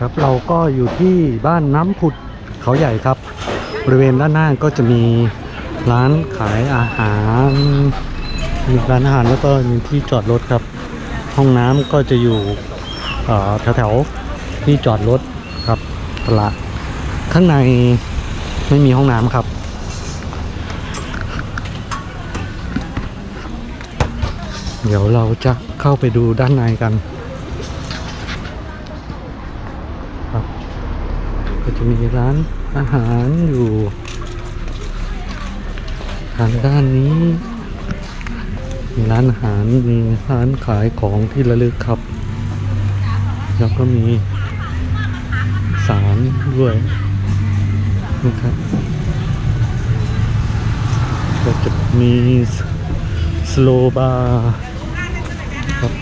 ครับเราก็อยู่ที่บ้านน้ำผุดเขาใหญ่ครับ บริเวณด้านหน้าก็จะมีร้านขายอาหารมีร้านอาหารแล้วก็มีที่จอดรถครับ ห้องน้ำก็จะอยู่แถวแถวๆที่จอดรถครับตลาดข้างในไม่มีห้องน้ำครับเดี๋ยวเราจะเข้าไปดูด้านในกัน ครับ ก็จะมีร้านอาหารอยู่ทางด้านนี้ มีร้านอาหารมีร้านขายของที่ระลึกครับ แล้วก็มีสารด้วยนะครับก็จะมีสโลบาร์ครับ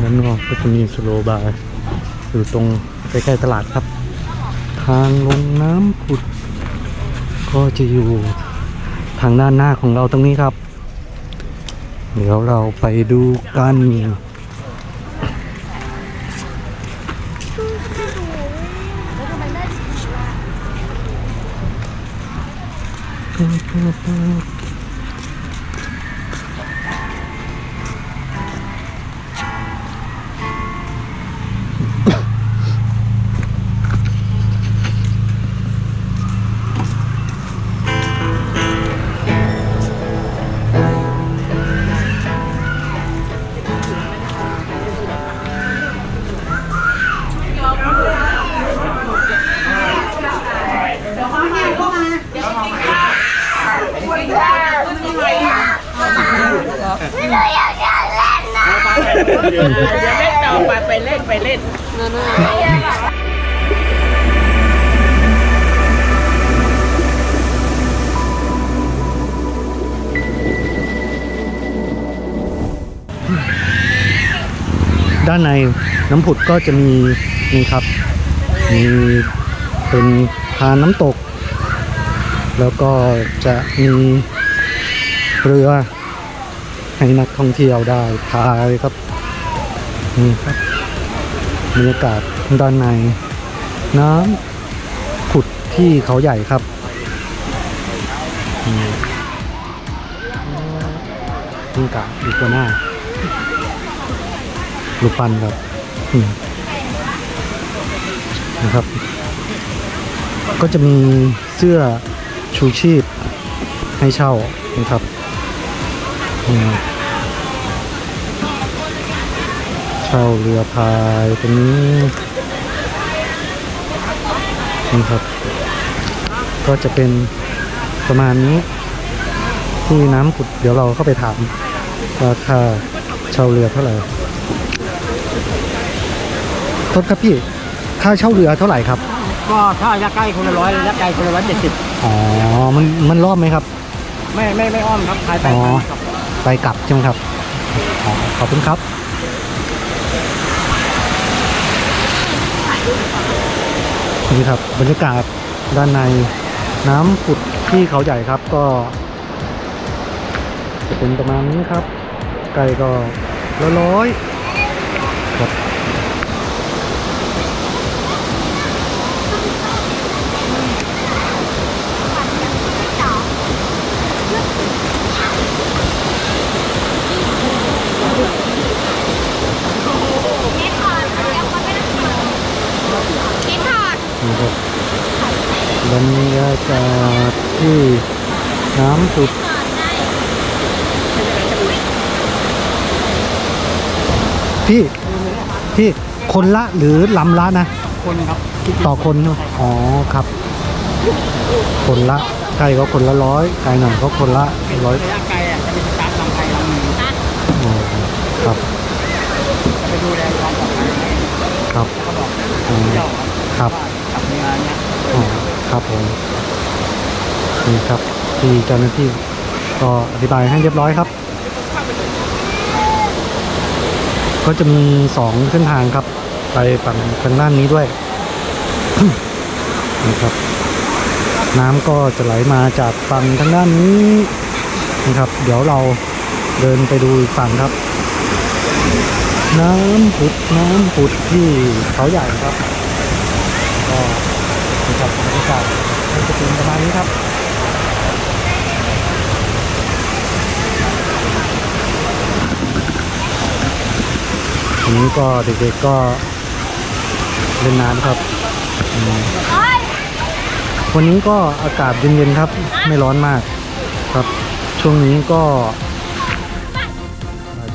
ด้านนอกก็จะมีสโลบาร์อยู่ตรงใกล้ๆตลาดครับ ทางลงน้ำผุด ก็จะอยู่ทางด้านหน้าของเราตรงนี้ครับ เดี๋ยวเราไปดูกัน ด้านในน้ำผุดก็จะมีนี่ครับ มีเป็นทานน้ำตก แล้วก็จะมีเรือให้นักท่องเที่ยวได้พายครับ นี่ครับบรรยากาศด้านใน น้ำผุดที่เขาใหญ่ครับนี่นี่กะอีกตัวหน้า รูปปั้นครับนะครับ ก็จะมีเสื้อชูชีพให้เช่านะครับเช่าเรือพายตัวนี้นี่ครับ ก็จะเป็นประมาณนี้ที่น้ำขุดเดี๋ยวเราเข้าไปถามว่าคาเช่าเรือเท่าไหร่ ทษครับพี่ ค่าเช่าเรือเท่าไหร่ครับ ก็ถ้าระยะใกล้คนละร้อยระยะไกลคนละร้อยเจ็ดสิบอ๋อ มันมันรอบไหมครับ ไม่ไม่ไม่อ้อมครับขายไปอ๋อ ขายมาครับไปกลับใช่ไหมครับอ๋อขอบคุณครับ นี่ครับบรรยากาศด้านในน้ำผุดที่เขาใหญ่ครับก็ จะเป็นประมาณนี้ครับ ไก่ก็ละร้อยคากาศที่น้ำสุดพี่ พี่คนละหรือลำละนะ คนครับต่อคนเนอะอ๋อครับ คนละไก่ก็คนละร้อยไก่หน่อยก็คนละร้อยระยะไกลอะจะมีสตาร์ทลำไทยลำหนึ่งอ๋อครับจะไปดูแลความปลอดภัยให้ครับเขาบอกอ๋อเที่ยวครับว่าขับเรือเนี้ยอ๋อครับผม นี่ครับ ที่เจ้าหน้าที่ก็อธิบายให้เรียบร้อยครับ ก็จะมีสองเส้นทางครับ ไปฝั่งทางด้านนี้ด้วยนะครับ น้ำก็จะไหลมาจากฝั่งทางด้านนี้นะครับ เดี๋ยวเราเดินไปดูอีกฝั่งครับ น้ำผุดน้ำผุดที่เขาใหญ่ครับก็นะครับบรรยากาศก็จะเป็นประมาณนี้ครับ นี้ก็เด็กๆก็เล่นน้ำครับอืมวันนี้ก็อากาศเย็นๆครับ ไม่ร้อนมากครับ ช่วงนี้ก็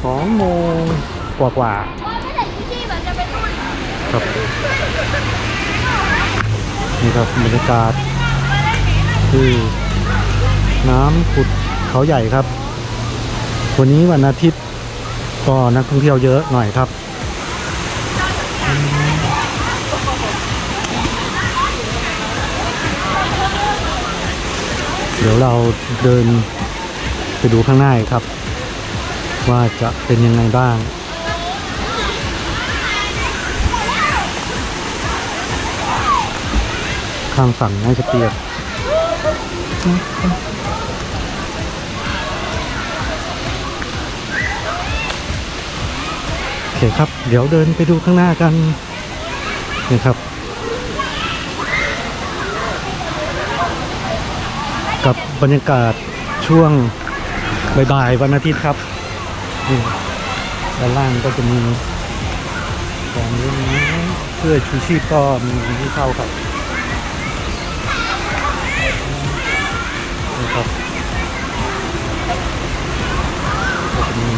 สองโมงกว่าๆครับนี่ครับบรรยากาศที่น้ำผุดเขาใหญ่ครับ วันนี้วันอาทิตย์ก็นักท่องเที่ยวเยอะหน่อยครับ เดี๋ยวเราเดินไปดูข้างหน้าครับ ว่าจะเป็นยังไงบ้างข้างฝั่งน่าจะเปียกโอเคครับ เดี๋ยวเดินไปดูข้างหน้ากันนี่ครับ กั บรรยากาศช่วงบ่ายๆวันอาทิตย์ครับด้านล่างก็จะมีของเล่นน้ำเสื้อชูชีพก็มีที่เข้าครับนี่ครับก็จะมี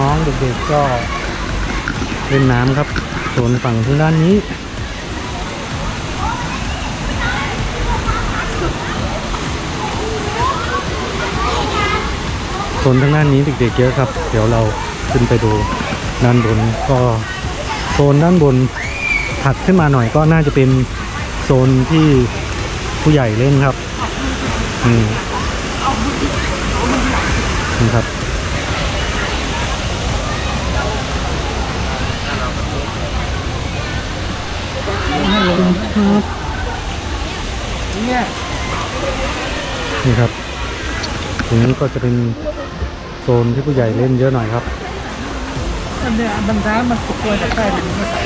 น้องๆเด็กๆก็เล่นน้ำครับโซนฝั่งทางด้านนี้ โซนทางด้านนี้เด็กๆเยอะครับ เดี๋ยวเราขึ้นไปดูด้านบนก็โซนด้านบนถัดขึ้นมาหน่อยก็น่าจะเป็นโซนที่ผู้ใหญ่เล่นครับอืมนี่ครับครับนี่ครับตรงนี้ก็จะเป็น โซนที่ผู้ใหญ่เล่นเยอะหน่อยครับอันเนี้ยมันน้ำมันกลัวจะใกล้ถึงมันใส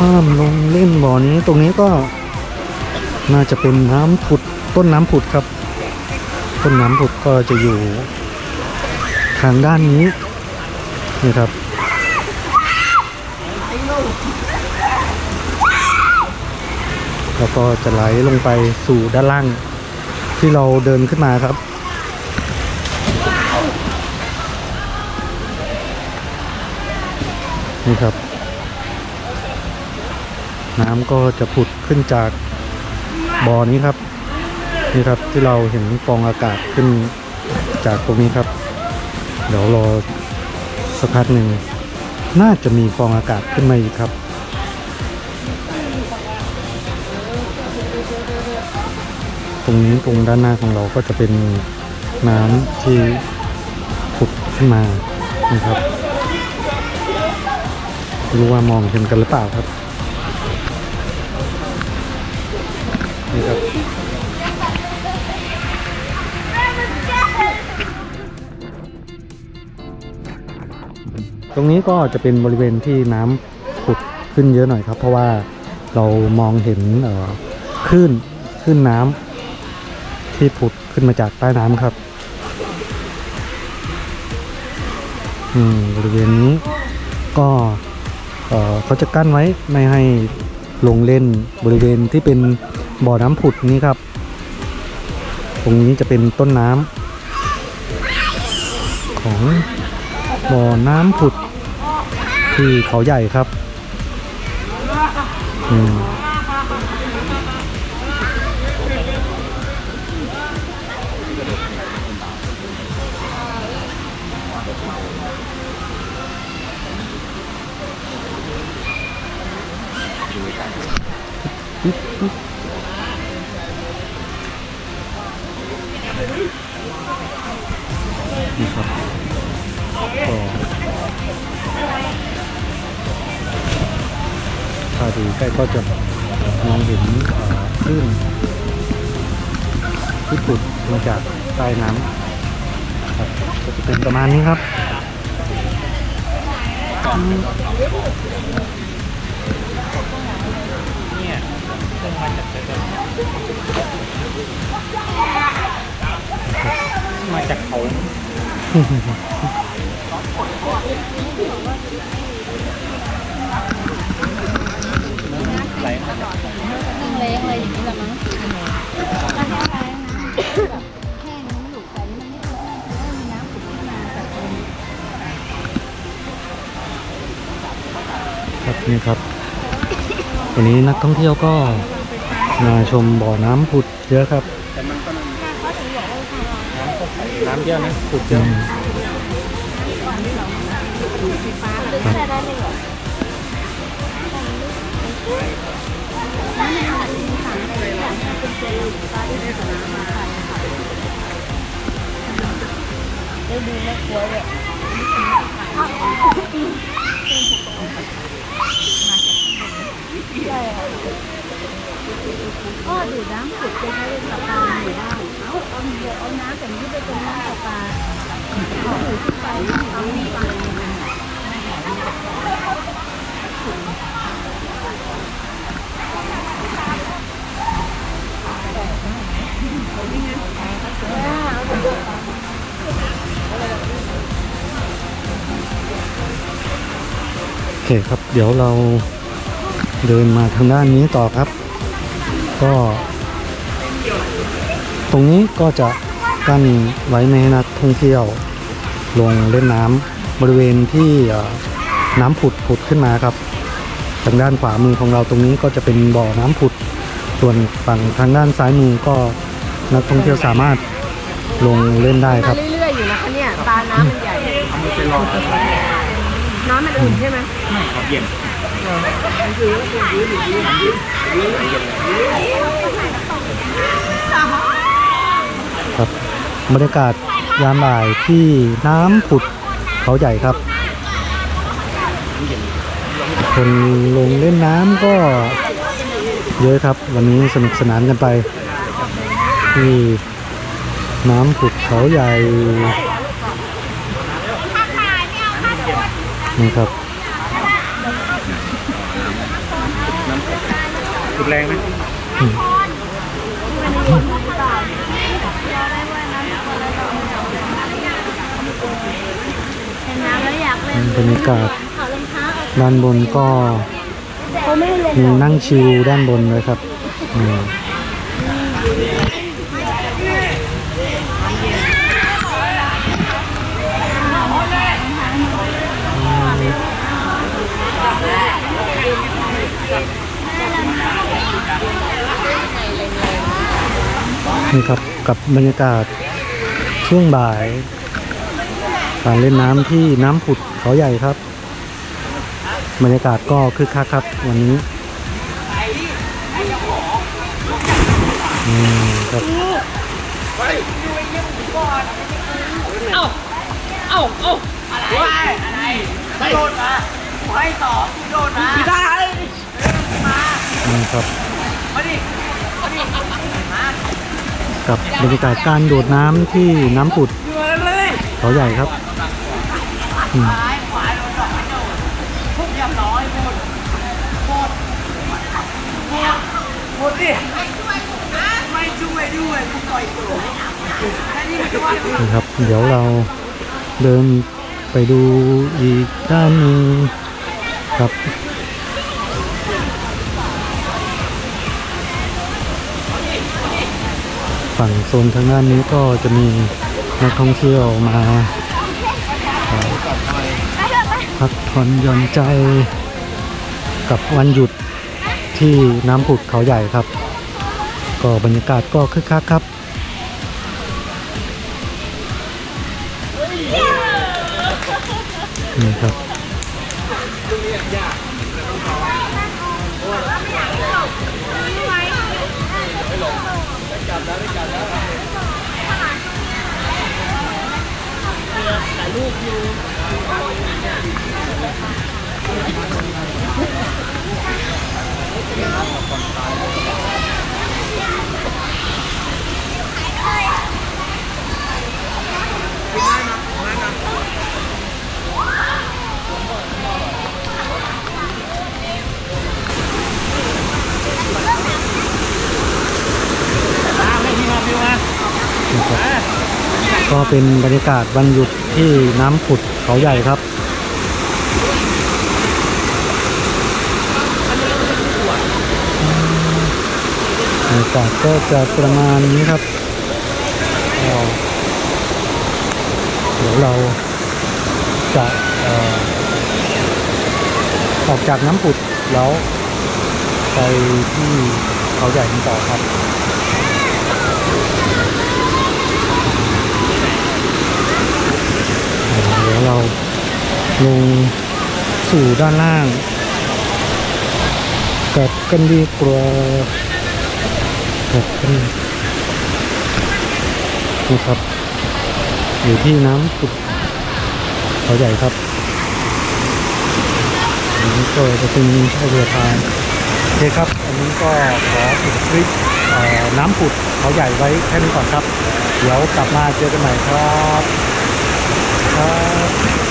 ห้ามลงเล่นบ่อนี้ตรงนี้ก็น่าจะเป็นน้ำผุดต้นน้ำผุดครับ ต้นน้ำผุดก็จะอยู่ ทางด้านนี้นี่ครับแล้วก็จะไหลลงไปสู่ด้านล่าง ที่เราเดินขึ้นมาครับ นี่ครับ น้ำก็จะผุดขึ้นจากบ่อนี้ครับ นี่ครับที่เราเห็นฟองอากาศขึ้นจากตรงนี้ครับ เดี๋ยวรอสักพักหนึ่ง น่าจะมีฟองอากาศขึ้นมาอีกครับ ตรงนี้ตรงด้านหน้าของเราก็จะเป็นน้ำที่ผุดขึ้นมานะครับรู้ว่ามองเห็นกันหรือเปล่าครับนี่ครับตรงนี้ก็จะเป็นบริเวณที่น้ำผุดขึ้นเยอะหน่อยครับ เพราะว่าเรามองเห็นคลื่นคลื่นน้ำ ที่ผุดขึ้นมาจากใต้น้ำครับ อืมบริเวณนี้ก็เอ่อเขาจะกั้นไว้ไม่ให้ลงเล่นบริเวณที่เป็นบ่อน้ำผุดนี้ครับ ตรงนี้จะเป็นต้นน้ำของบ่อน้ำผุดที่เขาใหญ่ครับ อืม นี่ครับก็ถ้าดูใกล้ก็จะมองเห็นคลื่นที่ผุดมาจากใต้น้ก็จะเป็นประมาณนี้ครับ มาจากเขาไหลมาจากนึ่งเล้งอะไรอย่างนี้ละมั้งแห้งแล้งนะแบบแห้งมันไม่หลุดแต่มันไม่หลุดเพราะว่ามีน้ำขึ้นมาจากตรงนี้ครับนี่ครับวันนี้นักท่องเที่ยวก็ มาชมบ่อน้ำผุดเยอะครับแต่มันก็น้ำน้ำเยอะนะขุดเยอือะมครับได้ดูแม่ครัวเลย ก็ดูดน้ำผุดจะใช้เป็นปลาปลาอยู่ได้เอาเอาเดี๋ยวเอาน้ำแต่นี้ไปตรงน้ำปลาปลาเอาหูขึ้นไปเอานี่ไปโอเคครับ เดี๋ยวเรา เดินมาทางด้านนี้ต่อครับ ก็ ตรงนี้ก็จะกั้นไว้ไม่ให้นักท่องเที่ยว ลงเล่นน้ำบริเวณที่เอ่อน้ำผุดผุดขึ้นมาครับทางด้านขวามือของเราตรงนี้ก็จะเป็นบ่อน้ำผุด ส่วนฝั่งทางด้านซ้ายมือก็นักท่องเที่ยวสามารถลงเล่นได้คมารับเรื่อยๆอยู่นะคะเนี่ยปลาน้ำมันใหญ่เอามือไปรอน้ำมันอุ่นใช่ไหมไม่เขาเย็น ครับบรรยากาศยามบ่ายที่น้ำผุดเขาใหญ่ครับ คนลงเล่นน้ำก็เยอะครับ วันนี้สนุกสนานกันไปที่น้ำผุดเขาใหญ่นี่ครับ ดแรงไหมบรรยากาศด้านบนก็นั่งชิลด้านบนเลยครับ นี่ครับกับบรรยากาศช่วงบ่าย การเล่นน้ำที่น้ำผุดเขาใหญ่ครับ บรรยากาศก็คึกคักครับวันนี้อืมครับเอ้าเอ้าอะไรอะไรไม่โดนมาไม่ต่อโดนมาไม่ได้นี่ครับมาดิมา กับบรรยากาศการโดดน้ำที่น้ำผุดเขาใหญ่ครับอืมหมดดิไม่ช่วยด้วยกูปล่อยตัวแค่นี้ไม่ช่วยนี่ครับ เดี๋ยวเราเดินไปดูอีกด้านนึงครับ ฝั่งโซนทางด้านนี้ก็จะมีนักท่องเที่ยวมาพักผ่อนหย่อนใจกับวันหยุดที่น้ำผุดเขาใหญ่ครับ ก็บรรยากาศก็คึกคักครับนี่ครับ เเป็นบรรยากาศวันหยุดที่น้ำผุดเขาใหญ่ครับบรรยากาศก็จะประมาณนี้ครับเดี๋ยวเราจะออออกจากน้ำผุดแล้วไปที่เขาใหญ่กันต่อครับ เราลงสู่ด้านล่าง กับกันดีกว่ากับกันนี่ครับ อยู่ที่น้ำสุดเขาใหญ่ครับอันนี้ก็จะเป็นท่าเรือพายโอเคครับ อันนี้ก็ขอปิดคลิปน้ำผุดเขาใหญ่ไว้แค่นี้ก่อนครับ เดี๋ยวกลับมาเจอกันใหม่ครับ ครับ